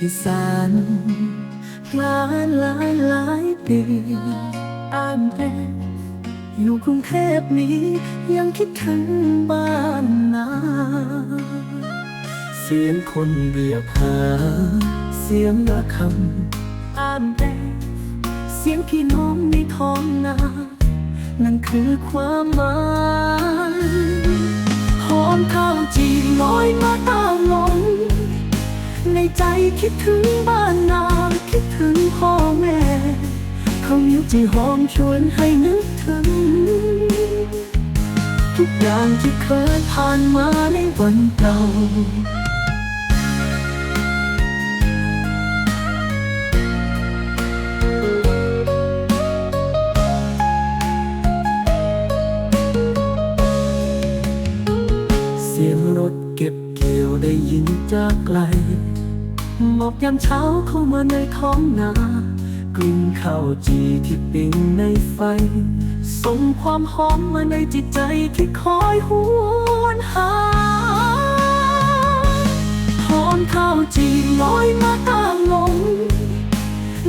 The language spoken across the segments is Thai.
อีสานหลายหลายหลายปีอ่านเองอยู่กรุงเทพนี้ยังคิดถึงบ้านนาเสียงคนเรียกหา เสียงระคำอ่านเองเสียงพี่น้องในท้องนา นั่นคือความหมายหอมข้าวจีลอยมาตา ใจคิดถึงบ้านนา คิดถึงพ่อแม่เขานิ้วจีหอมชวนให้นึกถึง ทุกอย่างที่เคยผ่านมาในวันเก่าเสียงรถเก็บเกี่ยวได้ยินจากไกล หมอกยามเช้าเข้ามาในท้องนากลิ่นข้าวจีที่ปิ้งในไฟ ส่งความหอมมาในจิตใจที่คอยหวนหาหอมข้าวจีลอยมาตามลม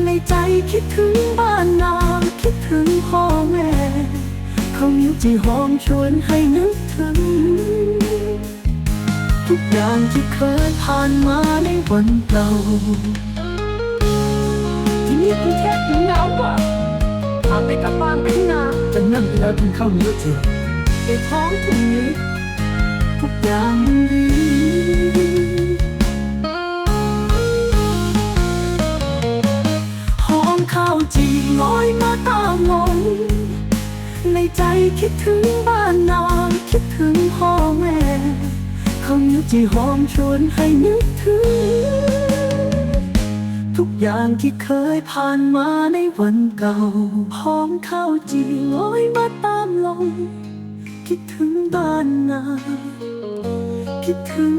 ในใจคิดถึงบ้านนาคิดถึงพ่อแม่เขานิ้วจีหอมชวนให้นึกถึง ทุกอย่างที่เคยผ่านมาในวันเก่าที่นี่กรุงเทพมันหนาวกว่าพาไปกลับบ้านไปนาจะนั่งแล้วกินข้าวเหนียวเถอะไอ้ท้องตรงนี้ ทุกอย่างมันดีหอมข้าวจีลอยมาตามลมในใจคิดถึงบ้านนา เขานิ้วจีหอมชวนให้นึกถึง ทุกอย่างที่เคยผ่านมาในวันเก่าหอมข้าวจีลอยมาตามลม คิดถึงบ้านนา คิดถึง